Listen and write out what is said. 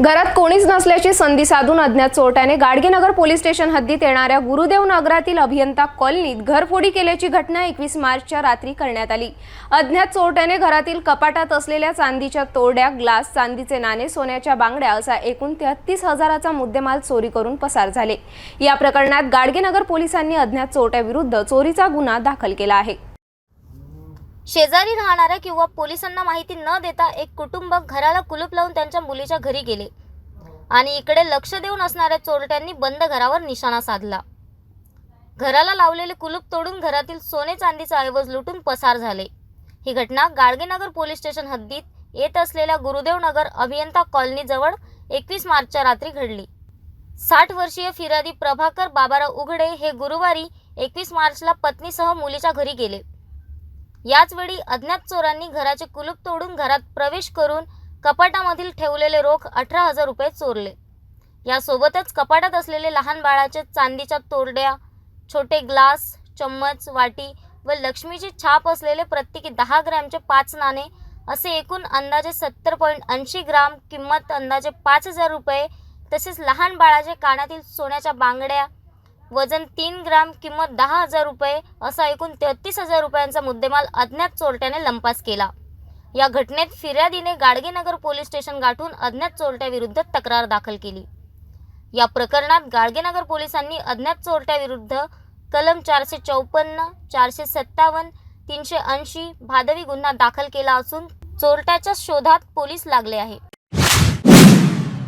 घरात कोणीच नसल्याची संधी साधून अज्ञात चोरट्याने गाडगेनगर पोलीस स्टेशन हद्दीत येणाऱ्या गुरुदेव नगरातील अभियंता कॉलनीत घरफोडी केल्याची घटना एकवीस मार्चच्या रात्री करण्यात आली. अज्ञात चोरट्याने घरातील कपाटात असलेल्या चांदीच्या तोरड्या ग्लास चांदीचे नाणे सोन्याच्या बांगड्या असा एकूण तेहतीस हजाराचा मुद्देमाल चोरी करून पसार झाले. या प्रकरणात गाडगेनगर पोलिसांनी अज्ञात चोरट्याविरुद्ध चोरीचा गुन्हा दाखल केला आहे. शेजारी राहणाऱ्या किंवा पोलिसांना माहिती न देता एक कुटुंब घराला कुलूप लावून त्यांच्या मुलीच्या घरी गेले. आणि इकडे लक्ष देऊन असणाऱ्या चोरट्यांनी बंद घरावर निशाणा साधला. घराला लावलेले कुलूप तोडून घरातील सोने चांदीचा ऐवज लुटून पसार झाले. ही घटना गाडगेनगर पोलीस स्टेशन हद्दीत येत असलेल्या गुरुदेवनगर अभियंता कॉलनीजवळ एकवीस मार्चच्या रात्री घडली. साठ वर्षीय फिर्यादी प्रभाकर बाबाराव उघडे हे गुरुवारी एकवीस मार्चला पत्नीसह मुलीच्या घरी गेले. याच वेळी अज्ञात चोरांनी घराचे कुलूप तोडून घरात प्रवेश करून कपाटामधील ठेवलेले रोख अठरा हजार रुपये चोरले. यासोबतच कपाटात असलेले लहान बाळाचे चांदीच्या तोरड्या छोटे ग्लास चम्मच वाटी व लक्ष्मीची छाप असलेले प्रत्येकी दहा ग्रॅमचे पाच नाणे असे एकूण अंदाजे सत्तर पॉईंट ऐंशी ग्राम किंमत अंदाजे पाच हजार रुपये तसेच लहान बाळाचे कानातील सोन्याच्या बांगड्या वजन तीन ग्राम किंमत दहा हजार रुपये असा एकूण तेहतीस हजार रुपयांचा मुद्देमाल अज्ञात चोरट्याने लंपास केला. या घटनेत फिर्यादीने गाडगेनगर पोलीस स्टेशन गाठून अज्ञात चोरट्याविरुद्ध तक्रार दाखल केली. या प्रकरणात गाडगेनगर पोलिसांनी अज्ञात चोरट्याविरुद्ध कलम चारशे चौपन्न चारशे सत्तावन्न तीनशे ऐंशी भादवी गुन्हा दाखल केला असून चोरट्याच्या शोधात पोलीस लागले आहे.